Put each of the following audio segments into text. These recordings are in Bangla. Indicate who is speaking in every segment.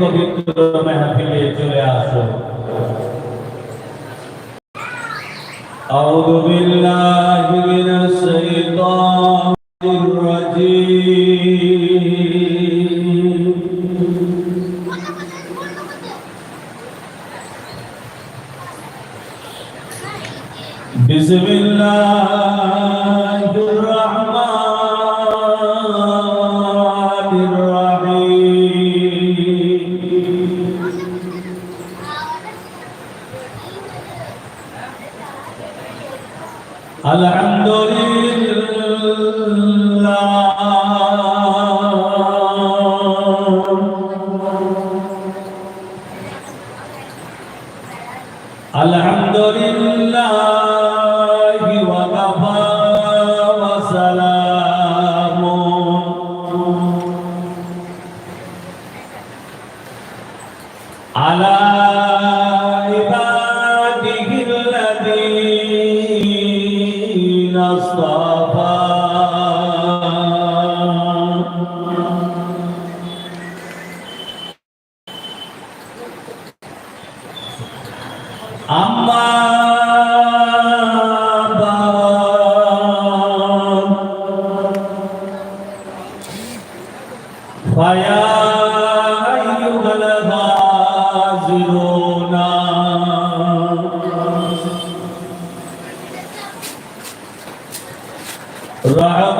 Speaker 1: পবিত্র মেহফিলে চলে আসো أعوذ بالله من الشيطان আলহামদুলিল্লাহ। رعى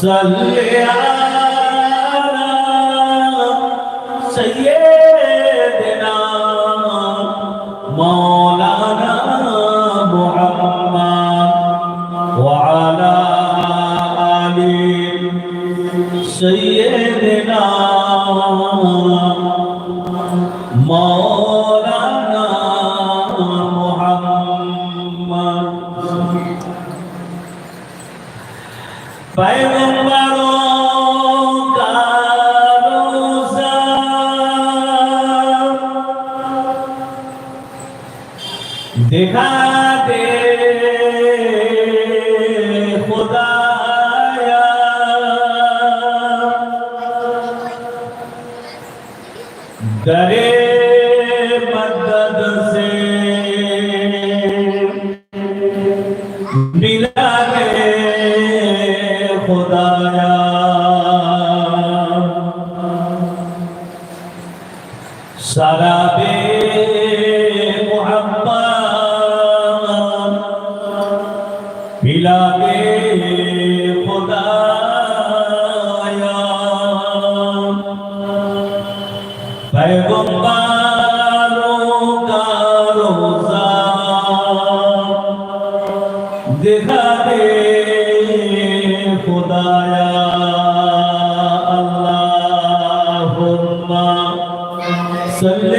Speaker 1: صل على سيدنا that is Sunday.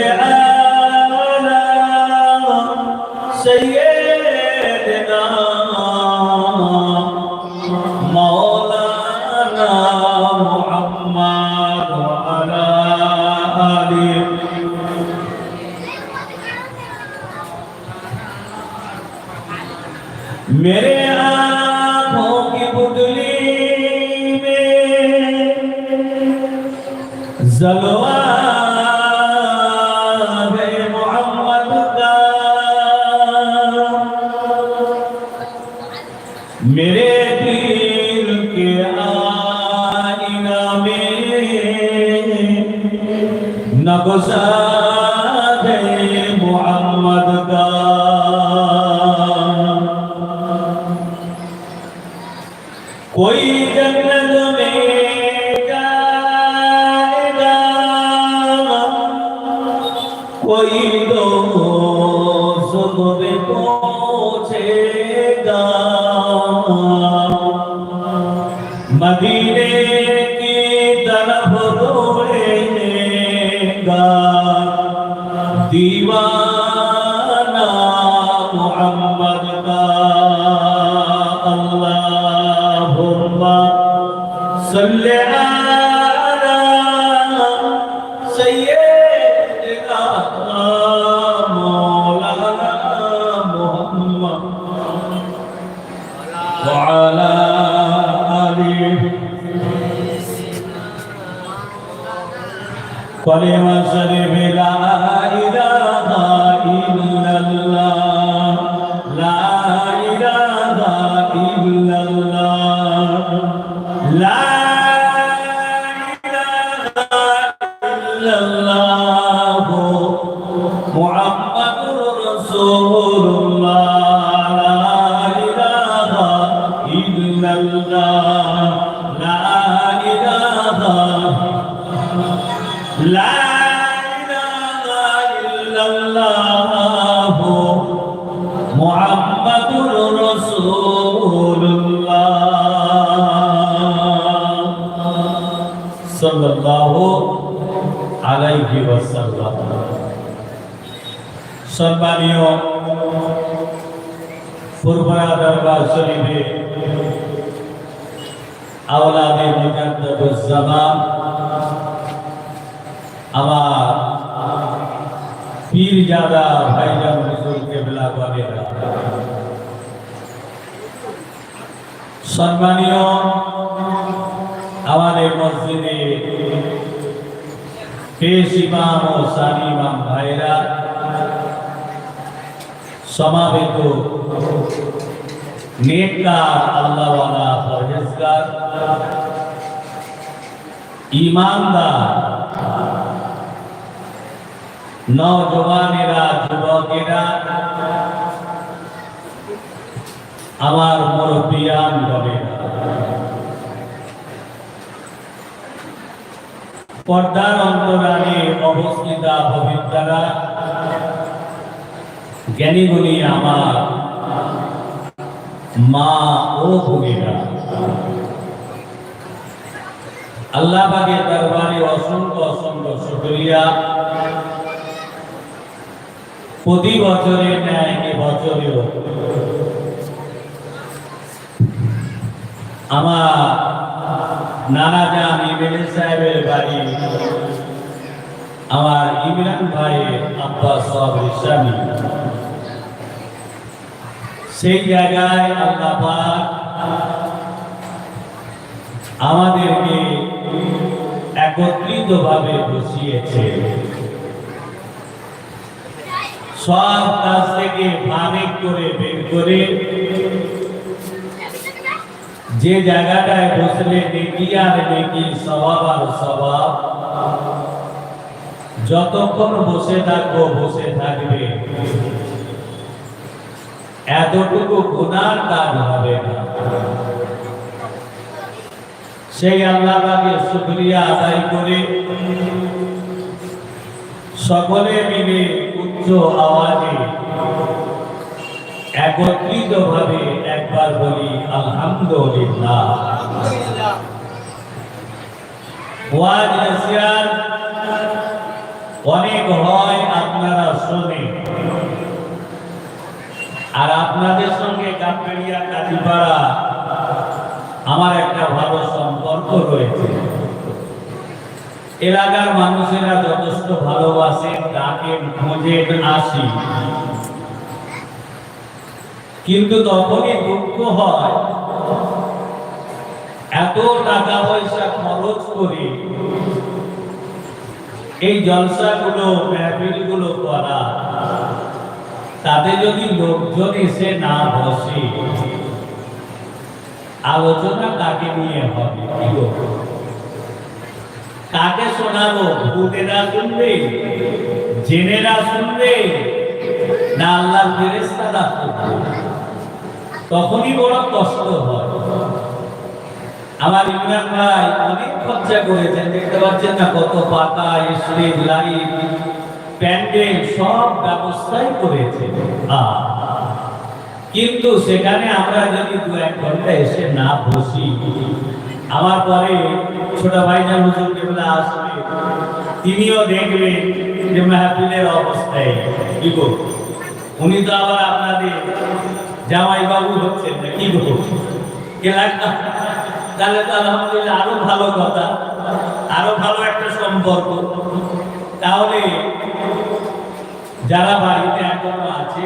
Speaker 1: বোঝা কলিমা শরীফ মোহাম্মদুর রাসূলুল্লাহ। সাল্লাল্লাহু আলাইহি ওয়াসাল্লাম। সম্মানীয় ফুরফুরা দরবার শরীফে আওলাদে মুকাদ্দাবুজ জামান আমার পীর জাদা ভাইজান হুজুর কেবলা বলে সম্মানীয় আমাদের মসজিদে পেশ ইমাম ও সানি ইমাম ভাইরা সমাবেত নেককার আল্লাহওয়ালা পরহেজগার, ইমানদার নজওয়ানেরা যুবকেরা আমার মুরব্বিয়ান গবেরা পর্দার অন্তরালে অবস্থিতা পবিত্রা জ্ঞানীগুণী আমার মা ও ভূমিরা আল্লাহ পাকের দরবারে অসংখ্য অসংখ্য শুকরিয়া। প্রতি বছরের ন্যায় বছরেও আমার নানা জান ইমেল সাহেবের বাড়ি। আমার ইমরান ভাই আব্বা সব ইসলামী সেই জায়গায় আল্লাহ পাক আমাদেরকে একত্রিত ভাবে বসিয়েছে সব কাজ থেকে ভাগে করে বের করে যে জায়গাটায় বসলে নেকি আর নেকি স্বভাব আর স্বভাব, যতক্ষণ বসে থাকব, বসে থাকবে। এতটুকু গুনার কাজ হবে না। সেই আল্লাহ শুকরিয়া আদায় করে সকলে মিলে উচ্চ আওয়াজে একত্রিত ভাবে একবার বলি, আলহামদুলিল্লাহ। অনেক হয় আপনারা শোনে। আর আপনাদের সঙ্গে কাপড়িয়া কাজীপাড়া আমার একটা ভালো সম্পর্ক রয়েছে। এলাকার মানুষেরা যথেষ্ট ভালোবাসেন, ডাকেন, খোঁজেন আসি কিন্তু তখনই দুঃখ হয়। এত টাকা পয়সা খরচ করে এই জলসা জলসাগুলো মেহফিলগুলো করা। তাতে যদি লোকজন এসে না বসে, আলোচনা কাকে নিয়ে হবে? কাকে শোনাবো? ভূতেরা শুনবে? জেনেরা শুনবে? না আল্লাহ ফেরেস্তারা শুনবে? তখনই বড় কষ্ট হয়। আমার ইমরান ভাই অনেক খরচা করেছেন, দেখতে পাচ্ছেন না কত পাতা স্টেজ লাইট, প্যান্ডেল, সব ব্যবস্থাই করেছে। কিন্তু সেখানে আমরা যদি দু এক ঘণ্টা এসে না বসি, আমার পরে ছোট ভাইজান হুজুর কেবলা আসবে, তিনিও দেখবেন যে মাহফিলের অবস্থায়। কি উনি তো আবার আপনাদের জামাই বাবু হচ্ছেন না কি বলব? তাহলে তো আলহামদুলিল্লাহ আরও ভালো কথা, আরও ভালো একটা সম্পর্ক। তাহলে যারা বাড়িতে এখনও আছে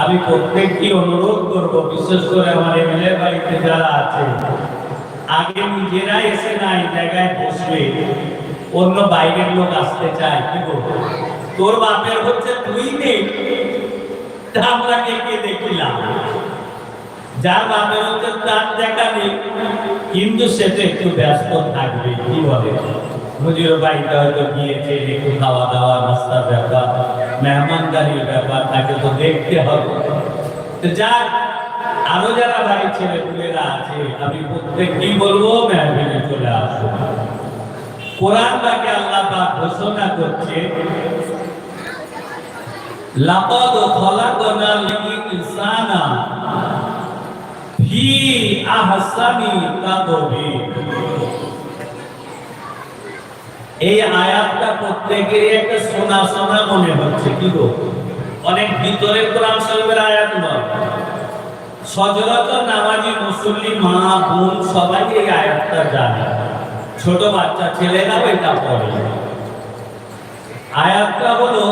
Speaker 1: আমি প্রত্যেককে অনুরোধ করব, বিশেষ করে আমার এমএলএ বাড়িতে যারা আছে আগে নিজেরা এসে না এই জায়গায় বসবে অন্য বাইরের লোক আসতে চায়, কি করব তোর বাপের হচ্ছে তুই নেই তা আমরা কে কে দেখিলাম? যার বাপের হচ্ছে তার দেখা নেই। কিন্তু সেটা একটু ব্যস্ত থাকবে, কি বলে? হুজুর বাড়িতে হয়তো গিয়েছে একটু খাওয়া দাওয়া নাস্তার ব্যাপার, মেহমানদারির ব্যাপার তাকে তো দেখতে হবে। তো যাক আরও যারা বাড়ির ছেলে পুলেরা আছে, আমি প্রত্যেককেই বলব? মেহমানে চলে আসো কোরআন বাকে আল্লাহ ঘোষণা করছে লাকাদ খলাকনাল ইনসানা ফি আহসানি তাকবীর এই আয়াতটা প্রত্যেকেরই একটা শোনা শোনা মনে হচ্ছে, কি গো? অনেক ভিতরে কোরআন শরীফের আয়াত নয়। সচরাচর নামাজি, মুসল্লি, মা, বোন সবাই এই আয়াতটা জানে। ছোট বাচ্চা, ছেলেরাও এটা পড়ে। আয়াতটা হলো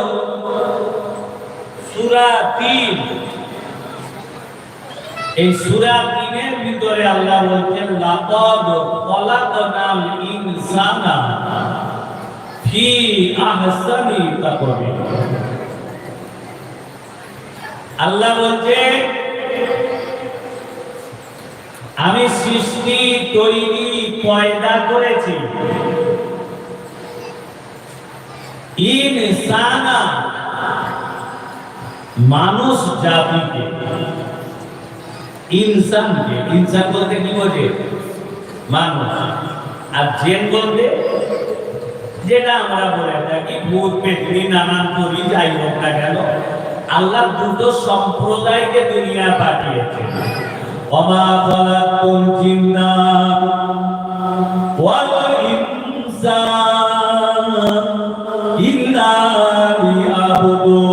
Speaker 1: এই সূরা তিনের ভিতরে আল্লাহ বলছেন, লাকাদ খলাকনাল ইনসানা ফি আহসানি আল্লাহ বলছে, আমি সৃষ্টি তৈরি, পয়দা করেছি। ইনসানা মানুষ জাতিকে, ইনসানকে, ইনসান বলতে কি বোঝে? মানুষ। আর জেন বলতে, যেটা আমরা বলে থাকি, ভূত, পেতনি, নানান করি যাই হোক না কেন, আল্লাহ দুটো সম্প্রদায়কে দুনিয়া পাঠিয়েছে। অমা খালাকুল জিন্না ওয়াল ইনসা ইল্লা লিয়াবুদুন।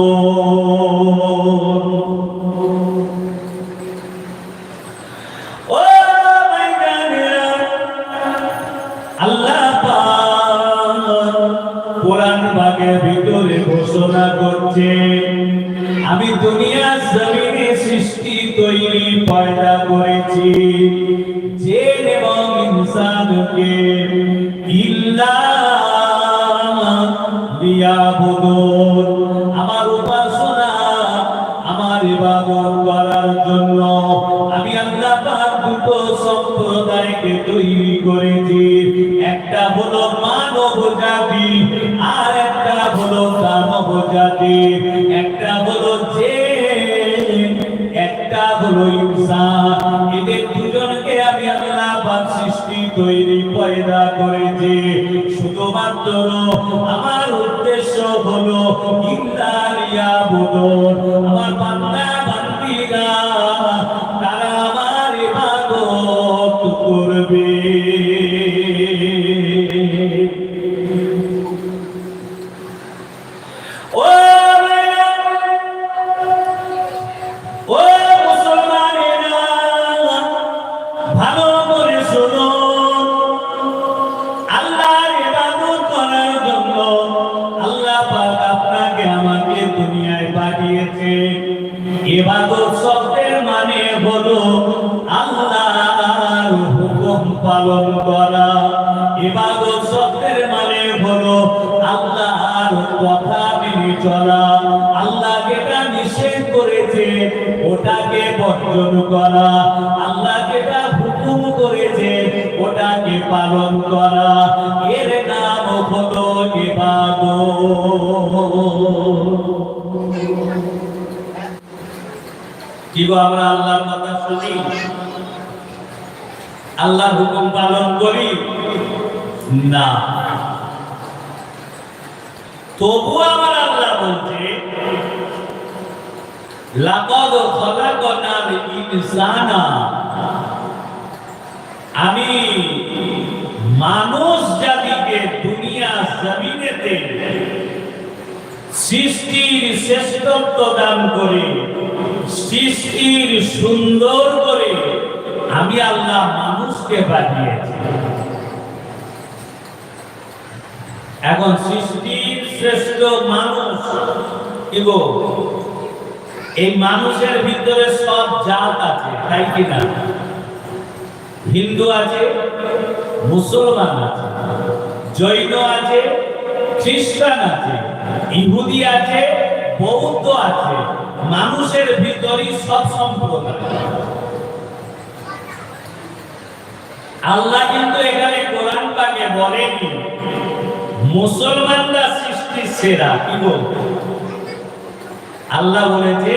Speaker 1: শুধুমাত্র আমার উদ্দেশ্য হলো ইন্দারিয়া বুদুন পাঠিয়েছে ইবাদত শব্দের মানে হলো আল্লাহর হুকুম পালন করা। ইবাদত শব্দের মানে হলো আল্লাহর কথা মেনে চলা। আল্লাহ যেটা নিষেধ করেছে, ওটাকে বর্জন করা। আল্লাহ যেটা হুকুম করেছে, ওটাকে পালন করা। এর নাম হলো কি গো, আমরা আল্লাহর কথা শুনি? আল্লাহর হুকুম পালন করি? না। তবু আমার আল্লাহ বলছে, লাকাদ খলাকনাল ইনসানা আমি মানুষ জাতিকে দুনিয়া জমিনেতে সৃষ্টির শ্রেষ্ঠত্ব দান করে, সৃষ্টির সুন্দর করে আমি আল্লাহ মানুষকে পাঠিয়েছি এখন সৃষ্টির শ্রেষ্ঠ মানুষ গো? এই মানুষের ভিতরে সব জাত আছে, তাই কি না? হিন্দু আছে, মুসলমান আছে, জৈন আছে, খ্রিস্টান আছে, ইহুদি আছে, বৌদ্ধ আছে, মানুষের ভিতরই সব সম্প্রদায়। আল্লাহ কিন্তু এখানে কোরআন পাকে বলেনি, মুসলমানরা সৃষ্টির সেরা, কি বলব? আল্লাহ বলেছে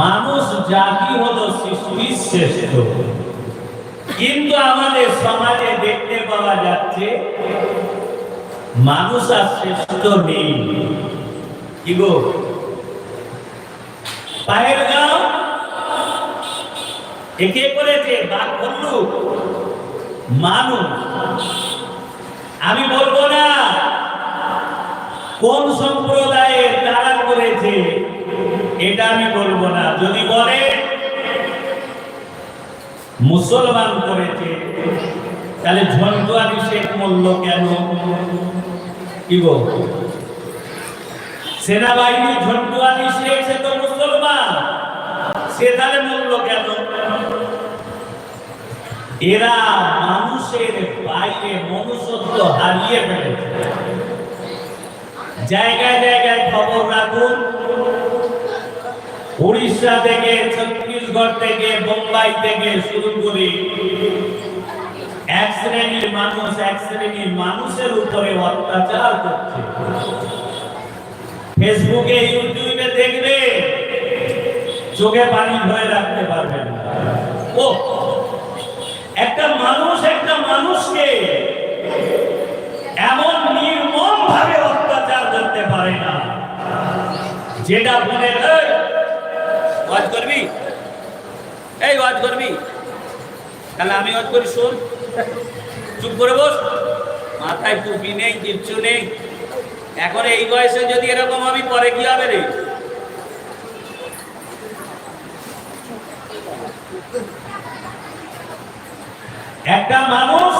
Speaker 1: মানুষ জাতি হলো সৃষ্টির শ্রেষ্ঠ। কিন্তু আমাদের সমাজে দেখতে পাওয়া যাচ্ছে, মানুষ আর শ্রেষ্ঠ নেই কি গো? পায়ের গাঁও? একে করেছে বাঘ ভল্লুক মানুষ। আমি বলব না, কোন সম্প্রদায়ের তারা করেছে, এটা আমি বলব না। যদি বলে মুসলমান করেছে। তাহলে ঝন্টুয়ারি শেখ মূল্য কেন? কি গো? সেনাবাহিনী ঝন্টুয়ারি শেখ, সে তো মুসলমান। সে তাহলে মূল্য কেন? এরা মানুষের বাইরে মনুষ্যত্ব হারিয়ে ফেলেছে। জায়গায় জায়গায় খবর রাখুন। উড়িষ্যা থেকে, ছত্তিশগড় থেকে বোম্বাই থেকে শুরু করে। এক শ্রেণির মানুষ এক শ্রেণির মানুষের উপরে অত্যাচার করছে। ফেসবুকে ইউটিউবে দেখবে চোখে পানি ধরে রাখতে পারবেন না। ও একটা মানুষ একটা মানুষকে এমন নির্মম ভাবে অত্যাচার করতে পারে না। যেটা বলে "এই, ওয়াজ করবি? এই ওয়াজ করবি। তাহলে আমি ওয়াজ করি, শোন। চুপ করে বস। মাথায় টুপি নেই, কিচ্ছু নেই। এখন এই বয়সে যদি এরকম আমি পরে কি হবে রে? একটা মানুষ,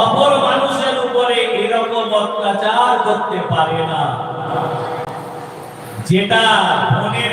Speaker 1: অপর মানুষের উপরে এরকম অত্যাচার করতে পারে না। যেটা মনের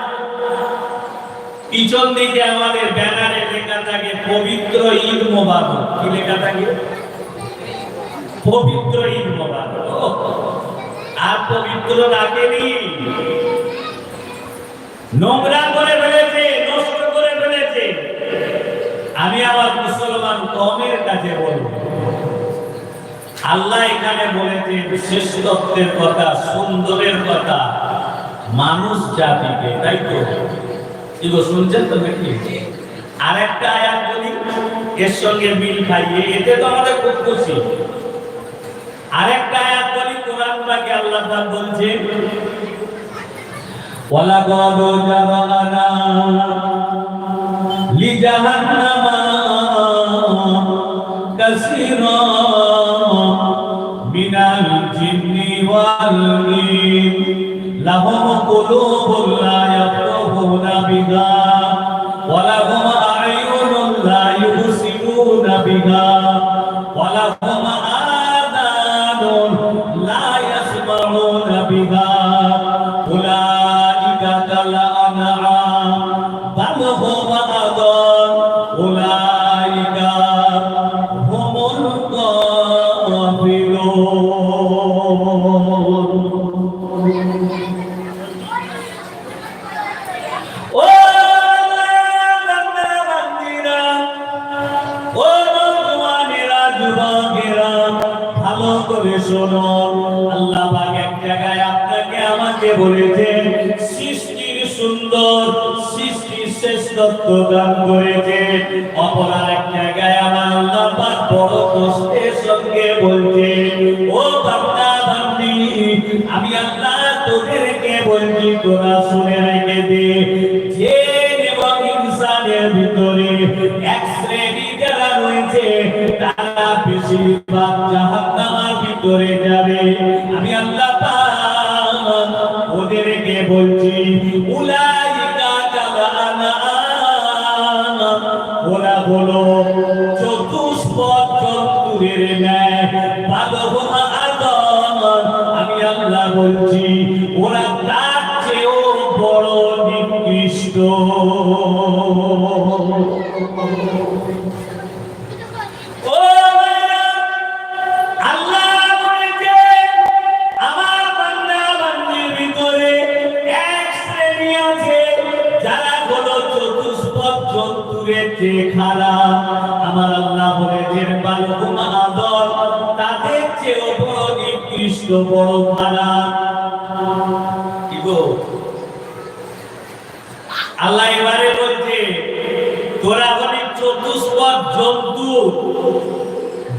Speaker 1: পিছন দিকে আমাদের ব্যানারে লেখা থাকে, পবিত্র ঈদ মোবারক। কি লেখা থাকে? পবিত্র ঈদ মোবারক। আর পবিত্র রাখেনি নোংরা করে ফেলেছে, নষ্ট করে ফেলেছে। আমি আমার মুসলমান কমের কাছে বলব, আল্লাহ এখানে বলেছেন শ্রেষ্ঠত্বের কথা, সুন্দরের কথা, মানুষ জাতিকে তাই তো? এগো শুনছেন তো নাকি? আর একটা আয়াত বলি, এর সঙ্গে মিল খাইয়ে, এতে তো আমাদের খুব খুশি। আরেকটা আয়াত বলি, কোরআন পাকে আল্লাহ পাক বলছেন ওয়ালাকাদ জারানা লিজাহান্নামা কাসীরা মিনাল জিন্নি ওয়াল ইনস লাহুম কুলুবুন লা بها ولهم أعين لا يبصرون بها. তারা বেশিরভাগ জাহান্নামের ভিতরে যাবে। আমি আল্লাহ ওদেরকে বলছি, উলাইকা কালানা ওরা হলো চতুষ্পদ জন্তুরের ন্যায় আদম আমি আল্লাহ বলছি, ওরা তার চেয়েও বড় নিকৃষ্ট। চেয়েও বড় নিকৃষ্ট, বড় খারাপ। আল্লাহ এবারে বলছে তোরা চতুষ্পদ জন্তু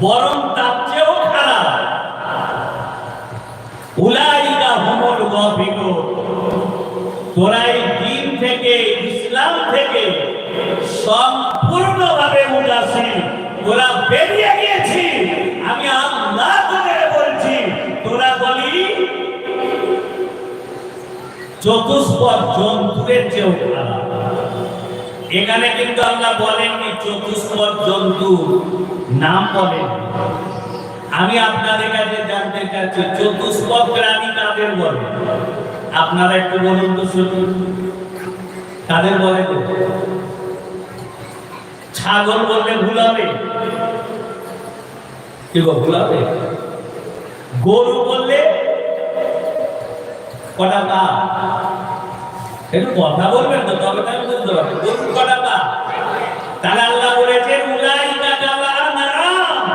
Speaker 1: বরং তার চেয়েও খারাপ। হুমুল গাফিলুন তোরা এই দিন থেকে ইসলাম থেকে সম্পূর্ণভাবে উদাসীন। তোরা বেরিয়ে গিয়েছি চতুষ্পদ জন্তুদের চেয়েও খারাপ। এখানে কিন্তু আল্লাহ বলেননি চতুষ্পদ জন্তু নাম বলেন। আমি আপনাদের কাছে জানতে চাচ্ছি, চতুষ্পদ প্রাণী কাদের বলে? আপনারা একটু বলুন তো শুধু কাদের বলে ছাগল বললে ভুল হবে। কি ভুল হবে? গরু বললে কটা পা একটু কথা বলবেন তো, তবে তাই বুঝতে পারবেন গরুর কটা পা তাহলে আল্লাহ বলেছেন কালানাম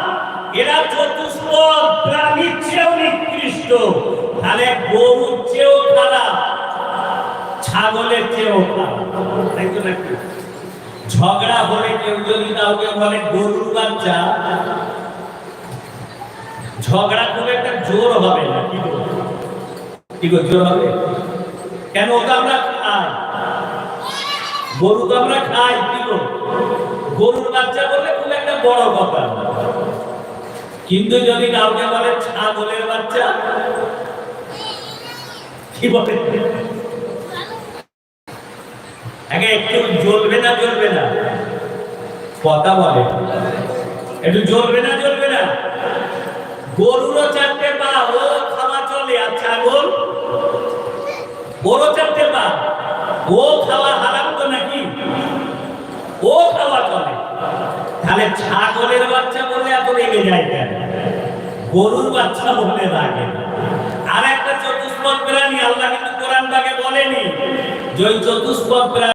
Speaker 1: এরা চতুষ্পদ প্রাণীর চেয়েও নিকৃষ্ট। তাহলে গরুর চেয়েও খারাপ, ছাগলের চেয়েও তাই তো নাকি? ঝগড়া হলে কেউ যদি কাউকে বলে গরুর বাচ্চা, ঝগড়া খুব একটা জোর হবে না, কি বলব? কেন ওটা আমরা খাই? গরু তো আমরা খাই গরুর বাচ্চা বলে খুব একটা বড় কথা। কিন্তু যদি কাউকে বলে ছাগলের বাচ্চা, কি বলে? আগে একটু জ্বলবে না জ্বলবে না? কথা বলে। একটু জ্বলবে না জ্বলবে না? গরুরও চারটে পা, ও খাওয়া চলে, আর ছাগল ওরও চাপতে পার ও খাওয়া হারাম তো নাকি? ও খাওয়া চলে। তাহলে ছাগলের বাচ্চা বলে এত রেগে যায় কেন? গরুর বাচ্চা বললে লাগে আর একটা চতুষ্পদ প্রাণী আল্লাহ কিন্তু কোরআন তাকে বলেনি, যে চতুষ্পদ প্রাণী